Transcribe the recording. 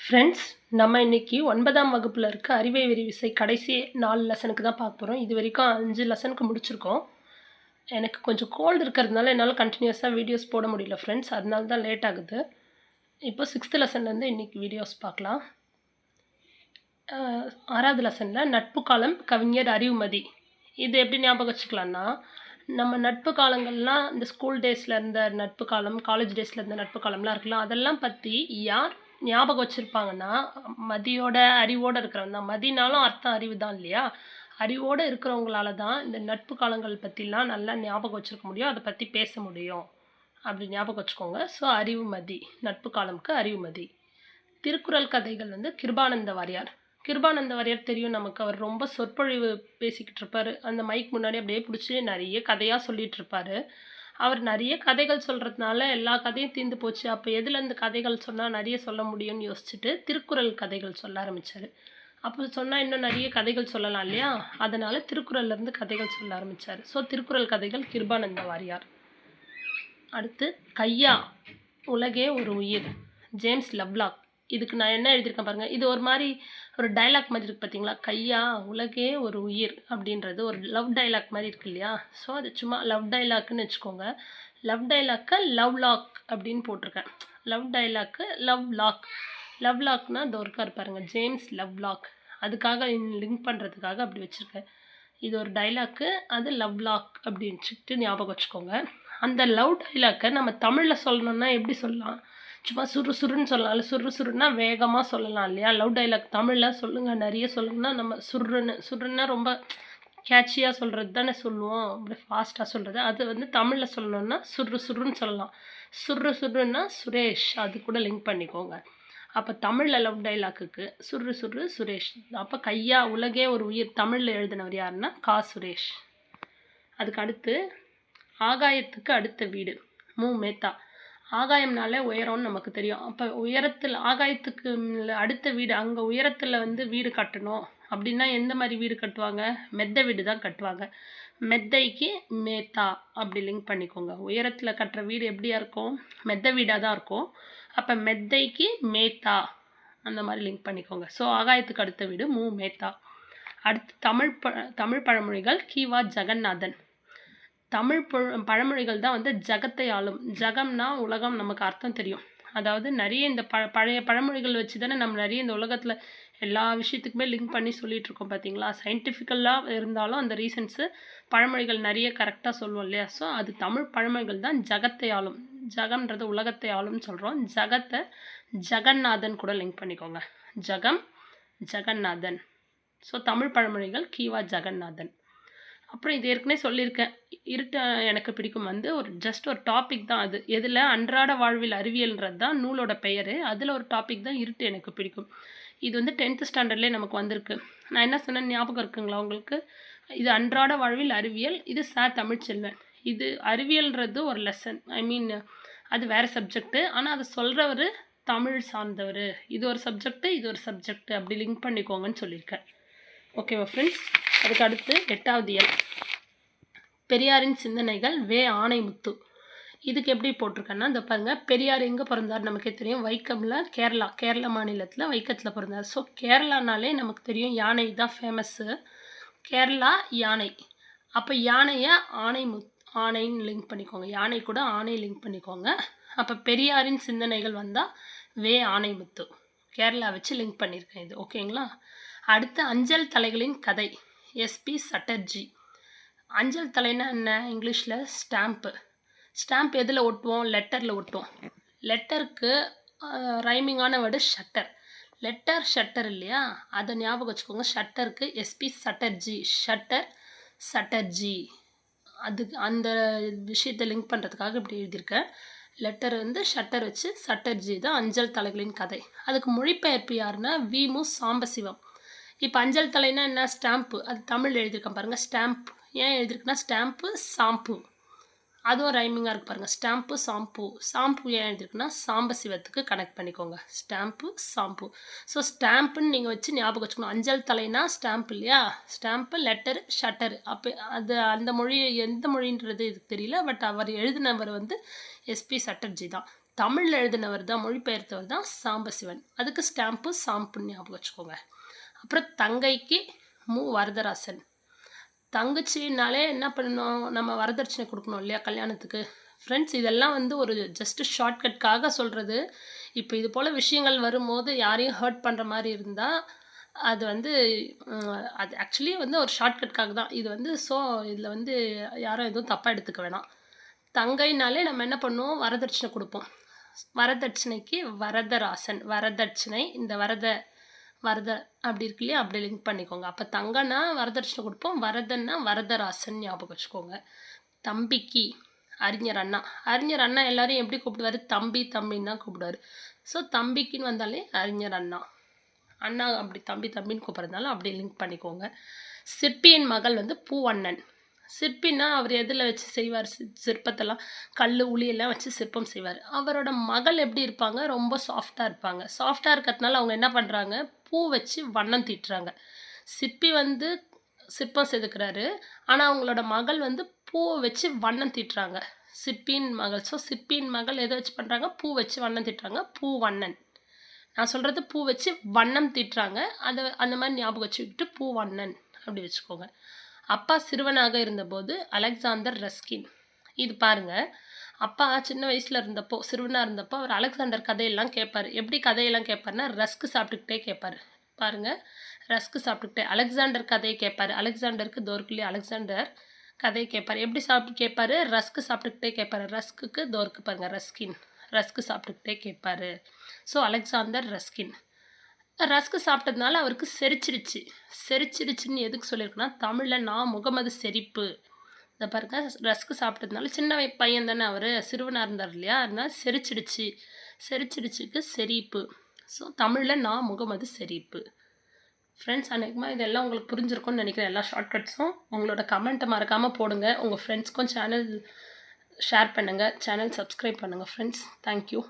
Friends நம்ம இன்றைக்கி ஒன்பதாம் வகுப்பில் இருக்க அறிவை விரிவிசை கடைசி நாலு லெசனுக்கு தான் பார்க்க போகிறோம் இது வரைக்கும் அஞ்சு லெசனுக்கு முடிச்சிருக்கோம். எனக்கு கொஞ்சம் கோல்டு இருக்கிறதுனால என்னால் கண்டினியூஸாக வீடியோஸ் போட முடியல ஃப்ரெண்ட்ஸ் அதனால தான் லேட் ஆகுது. இப்போ சிக்ஸ்த்து லெசன்லேருந்து இன்றைக்கி வீடியோஸ் பார்க்கலாம். ஆறாவது லெசனில் நட்பு காலம் கவிஞர் அறிவுமதி. இது எப்படி ஞாபகம் வச்சுக்கலான்னா நம்ம நட்பு காலங்கள்லாம் இந்த ஸ்கூல் டேஸில் இருந்த நட்பு காலம் காலேஜ் டேஸில் இருந்த நட்பு காலம்லாம் இருக்கலாம் அதெல்லாம் பற்றி யார் ஞாபகம் வச்சுருப்பாங்கன்னா மதியோட அறிவோடு இருக்கிறவங்க தான். மதினாலும் அர்த்தம் அறிவு தான் இல்லையா? அறிவோடு இருக்கிறவங்களால தான் இந்த நட்பு காலங்கள் பற்றிலாம் நல்லா ஞாபகம் வச்சுருக்க முடியும். அதை பற்றி பேச முடியும். அப்படி ஞாபகம் வச்சுக்கோங்க. ஸோ அறிவுமதி நட்பு காலமுக்கு அறிவுமதி திருக்குறள் கதைகள் வந்து கிருபானந்த வாரியார். கிருபானந்த வாரியார் தெரியும் நமக்கு. அவர் ரொம்ப சொற்பொழிவு பேசிக்கிட்டு இருப்பார். அந்த மைக் முன்னாடி அப்படியே பிடிச்சி நிறைய கதையாக சொல்லிட்டு இருப்பார். அவர் நிறைய கதைகள் சொல்கிறதுனால எல்லா கதையும் தீர்ந்து போச்சு. அப்போ எதுலேருந்து கதைகள் சொன்னால் நிறைய சொல்ல முடியும்னு யோசிச்சுட்டு திருக்குறள் கதைகள் சொல்ல ஆரம்பித்தார் அப்போ சொன்னால் இன்னும் நிறைய கதைகள் சொல்லலாம் இல்லையா? அதனால் திருக்குறள்லேருந்து கதைகள் சொல்ல ஆரம்பித்தார் ஸோ திருக்குறள் கதைகள் கிருபானந்த வாரியார். அடுத்து கையா உலகே ஒரு உயிர். James Lovelock. இதுக்கு நான் என்ன எழுதியிருக்கேன் பாருங்கள் இது ஒரு மாதிரி ஒரு டைலாக் மாதிரி இருக்கு பார்த்தீங்களா கையா உலகே ஒரு உயிர் அப்படின்றது ஒரு லவ் டைலாக் மாதிரி இருக்கு இல்லையா? ஸோ அது சும்மா லவ் டைலாக்னு வச்சுக்கோங்க. லவ் டைலாக்கை லவ் லாக் அப்படின்னு போட்டிருக்கேன். Love dialogue love lock love லாக்னா இந்த ஒருக்கா பாருங்க ஜேம்ஸ் லவ் லாக் அதுக்காக லிங்க் பண்ணுறதுக்காக அப்படி வச்சுருக்கேன். இது ஒரு டைலாக்கு அது லவ் லாக் அப்படின்னு சொல்லிட்டு ஞாபகம் வச்சுக்கோங்க. அந்த லவ் டைலாக்கை நம்ம தமிழில் சொல்லணும்னா எப்படி சொல்லலாம்? சும்மா சுறுசுறுன்னு சொல்லலாம் சுறுசுறுன்னா வேகமாக சொல்லலாம் இல்லையா? லவ் டைலாக் தமிழில் சொல்லுங்கள் நிறைய சொல்லுங்கன்னா நம்ம சுருன்னு சுருன்னா ரொம்ப கேட்சியாக சொல்கிறது தானே சொல்லுவோம். அப்படி ஃபாஸ்ட்டாக சொல்கிறது அது வந்து தமிழில் சொல்லணும்னா சுரு சுருன்னு சொல்லலாம். சுரு சுருன்னா சுரேஷ் அது கூட லிங்க் பண்ணிக்கோங்க. அப்போ தமிழில் லவ் டைலாக்குக்கு சுரு சுரு சுரேஷ். அப்போ கையா உலகே ஒரு உயிர் தமிழில் எழுதினவர் யாருன்னா கா சுரேஷ். அதுக்கு அடுத்து ஆகாயத்துக்கு அடுத்த வீடு மு. மேத்தா. ஆகாயம்னாலே உயரம்னு நமக்கு தெரியும். அப்போ உயரத்தில் ஆகாயத்துக்கு அடுத்த வீடு அங்கே உயரத்தில் வந்து வீடு கட்டணும். அப்படின்னா எந்த மாதிரி வீடு கட்டுவாங்க? மெத்தை வீடு தான் கட்டுவாங்க. மெத்தைக்கு மேத்தா அப்படி லிங்க் பண்ணிக்கோங்க. உயரத்தில் கட்டுற வீடு எப்படியா இருக்கும்? மெத்தை வீடாக தான் இருக்கும். அப்போ மெத்தைக்கு மேத்தா அந்த மாதிரி லிங்க் பண்ணிக்கோங்க. ஸோ ஆகாயத்துக்கு அடுத்த வீடு மூ மேத்தா. அடுத்து தமிழ் ப தமிழ் பழமொழிகள் கீவா ஜெகநாதன். தமிழ் பொ பழமொழிகள் தான் வந்து ஜகத்தை ஆளும். ஜகம்னா உலகம் நமக்கு அர்த்தம் தெரியும். அதாவது நிறைய இந்த ப பழைய பழமொழிகள் வச்சு தானே நம்ம நிறைய இந்த உலகத்தில் எல்லா விஷயத்துக்குமே லிங்க் பண்ணி சொல்லிகிட்டு இருக்கோம் பார்த்தீங்களா சயின்டிஃபிக்கலாக இருந்தாலும் அந்த ரீசன்ஸு பழமொழிகள் நிறைய கரெக்டாக சொல்லுவோம் இல்லையா? ஸோ அது தமிழ் பழமொழிகள் தான் ஜகத்தை ஆளும். ஜகம்ன்றது உலகத்தை ஆளும்னு சொல்கிறோம் ஜகத்தை ஜெகநாதன் கூட லிங்க் பண்ணிக்கோங்க. ஜகம் ஜெகநாதன். ஸோ தமிழ் பழமொழிகள் கீவா ஜெகநாதன். அப்புறம் இது ஏற்கனவே சொல்லியிருக்கேன். இருட்ட எனக்கு பிடிக்கும் வந்து ஒரு ஜஸ்ட் ஒரு டாபிக் தான் அது. எதில்? அன்றாட வாழ்வில் அறிவியல்ன்றது தான் நூலோட பெயர். அதில் ஒரு டாபிக் தான் இருட்டு எனக்கு பிடிக்கும். இது வந்து டென்த்து ஸ்டாண்டர்ட்லேயே நமக்கு வந்திருக்கு. நான் என்ன சொன்னேன் ஞாபகம் இருக்குங்களா உங்களுக்கு? இது அன்றாட வாழ்வில் அறிவியல் இது சார் தமிழ்ச்செல்வன் இது அறிவியல்ன்றது ஒரு லெசன் ஐ மீன் அது வேறு சப்ஜெக்ட்டு ஆனால் அதை சொல்கிறவர் தமிழ் சார்ந்தவர். இது ஒரு சப்ஜெக்ட்டு இது ஒரு சப்ஜெக்ட் அப்படி லிங்க் பண்ணிக்கோங்கன்னு சொல்லியிருக்கேன். ஓகேவா ஃப்ரெண்ட்ஸ் அதுக்கு அடுத்து எட்டாவது இயல். பெரியாரின் சிந்தனைகள் வே ஆணைமுத்து இதுக்கு எப்படி போட்டிருக்கேன்னா இந்த பாருங்க பெரியார் எங்கே பிறந்தார் நமக்கே தெரியும். வைக்கம்ல கேரளா கேரள மாநிலத்தில் வைக்கத்தில் பிறந்தார். ஸோ கேரளானாலே நமக்கு தெரியும் யானை தான் ஃபேமஸ்ஸு கேரளா யானை. அப்போ யானையை ஆணைமுத் ஆணைன்னு லிங்க் பண்ணிக்கோங்க. யானை கூட ஆணை லிங்க் பண்ணிக்கோங்க. அப்போ பெரியாரின் சிந்தனைகள் வந்தால் வே ஆணைமுத்து கேரளா வச்சு லிங்க் பண்ணியிருக்கேன் இது. ஓகேங்களா அடுத்து அஞ்சல் தலைகளின் கதை. எஸ்பி சட்டர்ஜி அஞ்சல் தலைனா என்ன? இங்கிலீஷில் ஸ்டாம்ப்பு ஸ்டாம்ப் எதில் ஒட்டுவோம்? லெட்டரில் ஒட்டுவோம். லெட்டருக்கு ரைமிங்கான வேர்டு ஷட்டர். லெட்டர் ஷட்டர் இல்லையா? அதை ஞாபகம் வச்சுக்கோங்க. ஷட்டருக்கு எஸ்பி சட்டர்ஜி ஷட்டர் சட்டர்ஜி அதுக்கு அந்த விஷயத்தை லிங்க் பண்ணுறதுக்காக இப்படி எழுதியிருக்கேன். லெட்டர் வந்து ஷட்டர் வச்சு சட்டர்ஜி தான் அஞ்சல் தலைகளின் கதை. அதுக்கு மொழிபெயர்ப்பு யாருன்னா விமு சாம்பசிவம். இப்போ அஞ்சல் தலைனா என்ன? ஸ்டாம்ப்பு அது தமிழ் எழுதியிருக்கேன் பாருங்கள் ஸ்டாம்ப் ஏன் எழுதியிருக்குன்னா ஸ்டாம்ப்பு சாம்பு. அதுவும் ரைமிங்காக இருக்குது பாருங்கள் ஸ்டாம்ப்பு சாம்பு. சாம்பு ஏன் எழுதியிருக்குன்னா சாம்பசிவத்துக்கு கனெக்ட் பண்ணிக்கோங்க. ஸ்டாம்ப்பு சாம்பு. ஸோ ஸ்டாம்ப்புன்னு நீங்கள் வச்சு ஞாபகம் வச்சுக்கணும். அஞ்சல் தலைனா ஸ்டாம்ப் இல்லையா? ஸ்டாம்ப்பு லெட்டர் ஷட்டர் அப்போ அது அந்த மொழி எந்த மொழின்றது இதுக்கு தெரியல. பட் அவர் எழுதினவர் வந்து எஸ்பி சட்டர்ஜி தான். தமிழில் எழுதினவர் தான் மொழிபெயர்த்தவர் தான் சாம்பசிவன். அதுக்கு ஸ்டாம்ப்பு சாம்புன்னு ஞாபகம் வச்சுக்கோங்க. அப்புறம் தங்கைக்கு மு. வரதராசன். தங்கச்சினாலே என்ன பண்ணணும்? நம்ம வரதட்சணை கொடுக்கணும் இல்லையா கல்யாணத்துக்கு? ஃப்ரெண்ட்ஸ் இதெல்லாம் வந்து ஒரு ஜஸ்ட் ஷார்ட்கட்காக சொல்கிறது இப்போ இது போல் விஷயங்கள் வரும்போது யாரையும் ஹர்ட் பண்ணுற மாதிரி இருந்தால் அது வந்து அது ஆக்சுவலி வந்து ஒரு ஷார்ட்கட்காக தான். இது வந்து ஸோ இதில் வந்து யாரும் எதுவும் தப்பாக எடுத்துக்க வேணாம். தங்கைனாலே நம்ம என்ன பண்ணுவோம்? வரதட்சணை கொடுப்போம். வரதட்சணைக்கு வரதராசன். வரதட்சணை இந்த வரத வரத அப்படி இருக்கு இல்லையா? அப்படி லிங்க் பண்ணிக்கோங்க. அப்போ தங்கன்னா வரதட்சணை கொடுப்போம். வரதன்னா வரதராசன் ஞாபகம் வச்சுக்கோங்க. தம்பிக்கு அறிஞர் அண்ணா. அறிஞர் அண்ணா எல்லாரையும் எப்படி கூப்பிடுவார்? தம்பி தம்பின்னு தான் கூப்பிடுவார். ஸோ தம்பிக்குன்னு வந்தாலே அறிஞர் அண்ணா. அண்ணா அப்படி தம்பி தம்பின்னு கூப்பிட்றதுனால அப்படியே லிங்க் பண்ணிக்கோங்க. சிற்பியின் மகள் வந்து பூவண்ணன். சிற்பின்னா அவர் எதில் வச்சு செய்வார்? சிற்பத்தெல்லாம். கல் உளியெல்லாம் வச்சு சிற்பம் செய்வார். அவரோட மகள் எப்படி இருப்பாங்க? ரொம்ப சாஃப்டாக இருப்பாங்க. சாஃப்டாக இருக்கிறதுனால அவங்க என்ன பண்ணுறாங்க பூ வச்சு வண்ணம் தீட்டுறாங்க. சிற்பி வந்து சிற்பம் செதுக்கிறாரு. ஆனால் அவங்களோட மகள் வந்து பூவை வச்சு வண்ணம் தீட்டுறாங்க. சிற்பியின் மகள். ஸோ சிற்பியின் மகள் எதை வச்சு பண்ணுறாங்க பூ வச்சு வண்ணம் தீட்டுறாங்க. பூ வண்ணன். நான் சொல்கிறது பூ வச்சு வண்ணம் தீட்டுறாங்க. அதை அந்த மாதிரி ஞாபகம் வச்சுக்கிட்டு பூ வண்ணன் அப்படி வச்சுக்கோங்க. அப்பா சிறுவனாக இருந்தபோது அலெக்சாண்டர் ரஸ்கின். இது பாருங்கள் அப்பா சின்ன வயசில் இருந்தப்போ சிறுவனாக இருந்தப்போ அவர் அலெக்சாண்டர் கதையெல்லாம் கேட்பார் எப்படி கதையெல்லாம் கேட்பாருன்னா ரஸ்க்கு சாப்பிட்டுக்கிட்டே கேட்பார் பாருங்க. ரஸ்க்கு சாப்பிட்டுக்கிட்டே அலெக்சாண்டர் கதையை கேட்பார் அலெக்சாண்டருக்கு தோற்குள்ளே அலெக்சாண்டர் கதையை கேட்பார் எப்படி சாப்பிட்டு கேட்பாரு ரஸ்க்கு சாப்பிட்டுக்கிட்டே கேட்பாரு ரஸ்க்கு தோர்க்கு பாருங்க ரஸ்கின். ரஸ்க்கு சாப்பிட்டுக்கிட்டே கேட்பார் ஸோ அலெக்சாண்டர் ரஸ்கின். ரஸ்க்கு சாப்பிட்டதுனால அவருக்கு செரிச்சிடுச்சு செரிச்சிருச்சுன்னு எதுக்கு சொல்லியிருக்குன்னா தமிழில் நான் முகமது செரிப்பு. இந்த பாருங்க ரஸ்க்கு சாப்பிட்டதுனால சின்ன பையன் தானே அவர் சிறுவனாக இருந்தார் இல்லையா? அதனால செரிச்சிடுச்சு செரிச்சிடுச்சுக்கு செரிப்பு. ஸோ தமிழில் நான் முகமது செரிப்பு. ஃப்ரெண்ட்ஸ் அநேகமாக இதெல்லாம் உங்களுக்கு புரிஞ்சிருக்கும்னு நினைக்கிறேன் எல்லா ஷார்ட்கட்ஸும் உங்களோட கமெண்ட்டை மறக்காமல் போடுங்க. உங்கள் ஃப்ரெண்ட்ஸ்க்கும் சேனல் ஷேர் பண்ணுங்கள் சேனல் சப்ஸ்கிரைப் பண்ணுங்கள் ஃப்ரெண்ட்ஸ் தேங்க்யூ